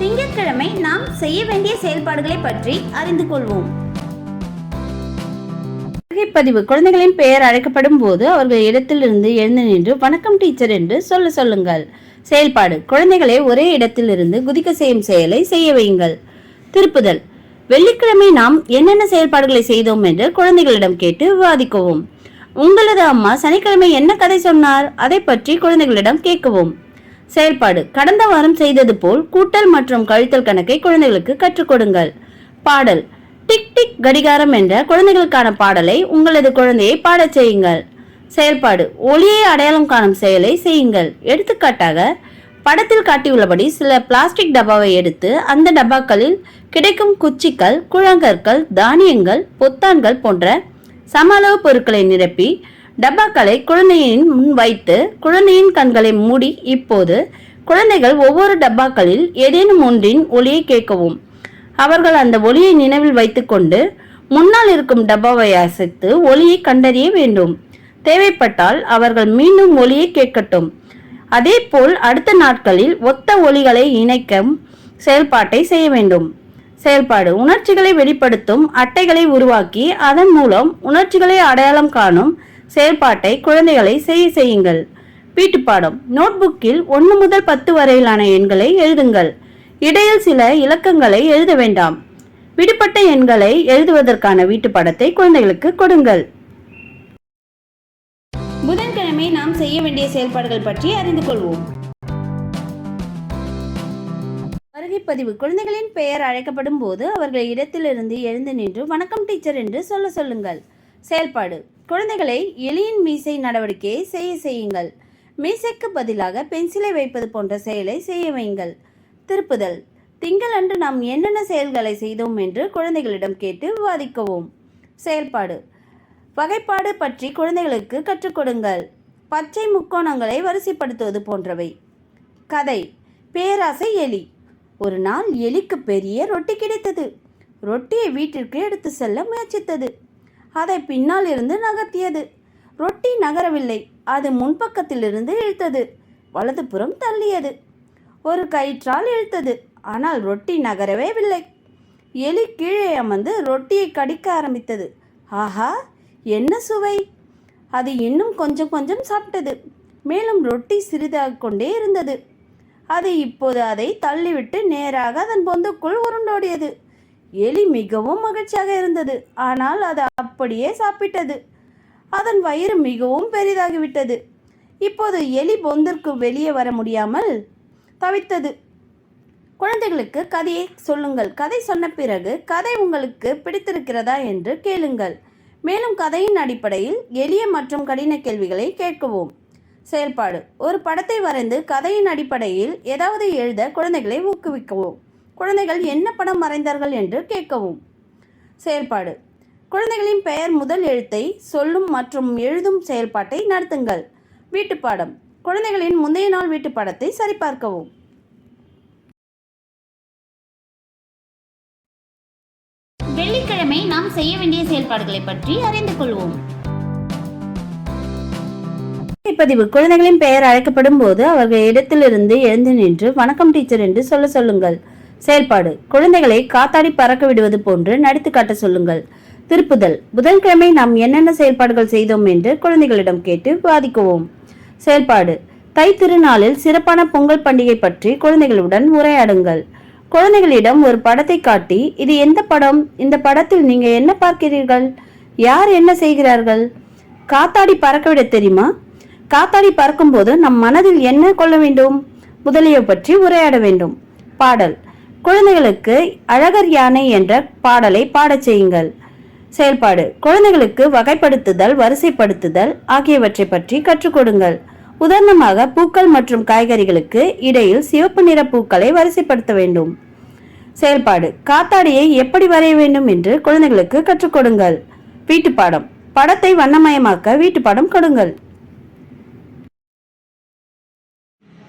திங்கட்கிழமை நாம் செய்ய வேண்டிய செயல்பாடுகளை பற்றி அறிந்து கொள்வோம். பதிவு குழந்தைகளின் பெயர் அழைக்கப்படும் போது அவர்கள் இடத்திலிருந்து எழுந்து நின்று வணக்கம் டீச்சர் என்று சொல்ல சொல்லுங்கள். செயல்பாடு குழந்தைகளை ஒரே இடத்திலிருந்து குதிக்க செய்யும் செயலை செய்ய வையுங்கள். திருப்புதல் வெள்ளிக்கிழமை நாம் என்னென்ன செயல்பாடுகளை செய்தோம் என்று குழந்தைகளிடம் கேட்டு விவாதிக்கவும். உங்களது அம்மா சனிக்கிழமை என்ன கதை சொன்னார்? அதை பற்றி குழந்தைகளிடம் கேட்கவும். செயல்பாடு. கடந்த வாரம் செய்தது போல் கூட்டல் மற்றும் கழித்தல் கணக்கை குழந்தைகளுக்கு கற்றுக் கொடுங்கள். பாடல். டிக் டிக் கடிகாரம் என்ற குழந்தைகளுக்கான பாடலை உங்களது குழந்தையை பாடச் செய்யுங்கள். செயல்பாடு. ஒளியை அடையாளம் காணும் செயலை செய்யுங்கள். எடுத்துக்காட்டாக படத்தில் காட்டியுள்ளபடி சில பிளாஸ்டிக் டப்பாவை எடுத்து அந்த டப்பாக்களில் கிடைக்கும் குச்சிகள் குழங்கற்கள் தானியங்கள் பொத்தான்கள் போன்ற சம அளவு பொருட்களை நிரப்பி டப்பாக்களை குழந்தையின் முன் வைத்து குழந்தையின் கண்களை மூடி இப்போது குழந்தைகள் ஒவ்வொரு டப்பாக்களில் ஏதேனும் ஒன்றின் ஒளியை கேட்கவும். அவர்கள் அந்த ஒளியை நினைவில் வைத்துக்கொண்டு முன்னால் இருக்கும் டப்பாவை அசைத்து ஒளியை கண்டறிய வேண்டும். தேவைப்பட்டால் அவர்கள் மீண்டும் ஒளியை கேட்கட்டும். அதேபோல் அடுத்த நாட்களில் ஒத்த ஒளிகளை இணைக்கும் செயல்பாட்டை செய்ய வேண்டும். செயல்பாடு உணர்ச்சிகளை வெளிப்படுத்தும் அட்டைகளை உருவாக்கி அதன் மூலம் உணர்ச்சிகளை அடையாளம் காணும் செயல்பாட்டை குழந்தைகளை செய்ய செய்யுங்கள். வீட்டுப்பாடம். நோட்புக்கில் ஒன்று முதல் பத்து வரையிலான எண்களை எழுதுங்கள். இடையில் சில இலக்கங்களை எழுத வேண்டாம். விடுபட்ட எண்களை எழுதுவதற்கான வீட்டுப்பாடத்தை குழந்தைகளுக்கு கொடுங்கள். புதன்கிழமை நாம் செய்ய வேண்டிய செயல்பாடுகள் பற்றி அறிந்து கொள்வோம். பதிவு. குழந்தைகளின் பெயர் அழைக்கப்படும் போது அவர்கள் இடத்திலிருந்து எழுந்து நின்று வணக்கம் டீச்சர் என்று சொல்ல சொல்லுங்கள். செயல்பாடு. குழந்தைகளை எலியின் மீசை நடவடிக்கையை செய்ய செய்யுங்கள். மீசைக்கு பதிலாக பென்சிலை வைப்பது போன்ற செயலை செய்ய வையுங்கள். திருப்புதல். திங்களன்று நாம் என்னென்ன செயல்களை செய்தோம் என்று குழந்தைகளிடம் கேட்டு விவாதிக்கவும். செயல்பாடு. வகைப்பாடு பற்றி குழந்தைகளுக்கு கற்றுக் கொடுங்கள். பச்சை முக்கோணங்களை வரிசைப்படுத்துவது போன்றவை. கதை. பேராசை எலி. ஒரு நாள் எலிக்கு பெரிய ரொட்டி கிடைத்தது. ரொட்டியை வீட்டிற்கு எடுத்து செல்ல முயற்சித்தது. அதை பின்னால் இருந்து நகர்த்தியது. ரொட்டி நகரவில்லை. அது முன்பக்கத்திலிருந்து இழுத்தது. வலதுபுறம் தள்ளியது. ஒரு கயிற்றால் இழுத்தது. ஆனால் ரொட்டி நகரவே இல்லை எலி கீழே அமர்ந்து ரொட்டியை கடிக்க ஆரம்பித்தது. ஆஹா என்ன சுவை. அது இன்னும் கொஞ்சம் கொஞ்சம் சாப்பிட்டது. மேலும் ரொட்டி சிறிதாக கொண்டே இருந்தது. அது இப்போது அதை தள்ளிவிட்டு நேராக அதன் பொந்துக்குள் உருண்டோடியது. எலி மிகவும் மகிழ்ச்சியாக இருந்தது. ஆனால் அது அப்படியே சாப்பிட்டது. அதன் வயிறு மிகவும் பெரிதாகிவிட்டது. இப்போது எலி பொந்திற்கு வெளியே வர முடியாமல் தவித்தது. குழந்தைகளுக்கு கதையை சொல்லுங்கள். கதை சொன்ன பிறகு கதை உங்களுக்கு பிடித்திருக்கிறதா என்று கேளுங்கள். மேலும் கதையின் அடிப்படையில் எளிய மற்றும் கடின கேள்விகளை கேட்கவும். செயல்பாடு. ஒரு படத்தை வரைந்து கதையின் அடிப்படையில் ஏதாவது எழுத குழந்தைகளை ஊக்குவிக்கவும். குழந்தைகள் என்ன படம் வரைந்தார்கள் என்று கேட்கவும். செயல்பாடு. குழந்தைகளின் பெயர் முதல் எழுத்தை சொல்லும் மற்றும் எழுதும் செயல்பாட்டை நடத்துங்கள். வீட்டுப்பாடம் குழந்தைகளின் முந்தைய நாள் வீட்டுப்பாடத்தை சரிபார்க்கவும். வெள்ளிக்கிழமை நாம் செய்ய வேண்டிய செயல்பாடுகளை பற்றி அறிந்து கொள்வோம். பதிவு குழந்தைகளின் பெயர் அழைக்கப்படும் போது அவர்கள் இடத்திலிருந்து எழுந்து நின்று வணக்கம் டீச்சர் என்று சொல்ல சொல்லுங்கள். செயல்பாடு. குழந்தைகளை காத்தாடி பறக்க விடுவது போன்று நடித்து காட்ட சொல்லுங்கள். திருப்புதல். புதன்கிழமை நாம் என்னென்ன செயல்பாடுகள் செய்தோம் என்று குழந்தைகளிடம் கேட்டு விவாதிக்குவோம் செயல்பாடு. தை திருநாளில் சிறப்பான பொங்கல் பண்டிகை பற்றி குழந்தைகளுடன் உரையாடுங்கள். குழந்தைகளிடம் ஒரு படத்தை காட்டி இது எந்த படம்? இந்த படத்தில் நீங்க என்ன பார்க்கிறீர்கள்? யார் என்ன செய்கிறார்கள்? காத்தாடி பறக்கவிட தெரியுமா? காத்தாடி பறக்கும்போது நம் மனதில் என்ன கொள்ள வேண்டும்? முதலிய பற்றி உரையாட வேண்டும். பாடல். குழந்தைகளுக்கு அழகர் யானை என்ற பாடலை பாடச் செய்யுங்கள். செயல்பாடு. குழந்தைகளுக்கு வகைப்படுத்துதல் வரிசைப்படுத்துதல் ஆகியவற்றை பற்றி கற்றுக் கொடுங்கள். உதாரணமாக பூக்கள் மற்றும் காய்கறிகளுக்கு இடையில் சிவப்பு நிற பூக்களை வரிசைப்படுத்த வேண்டும். செயல்பாடு. காத்தாடியை எப்படி வரைய வேண்டும் என்று குழந்தைகளுக்கு கற்றுக் கொடுங்கள். வீட்டுப்பாடம். படத்தை வண்ணமயமாக்க வீட்டுப்பாடம் கொடுங்கள்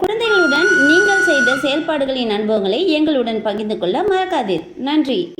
குழந்தைகளுடன் நீங்கள் செய்த செயல்பாடுகளின் அனுபவங்களை எங்களுடன் பகிர்ந்து கொள்ள மறக்காதீர். நன்றி.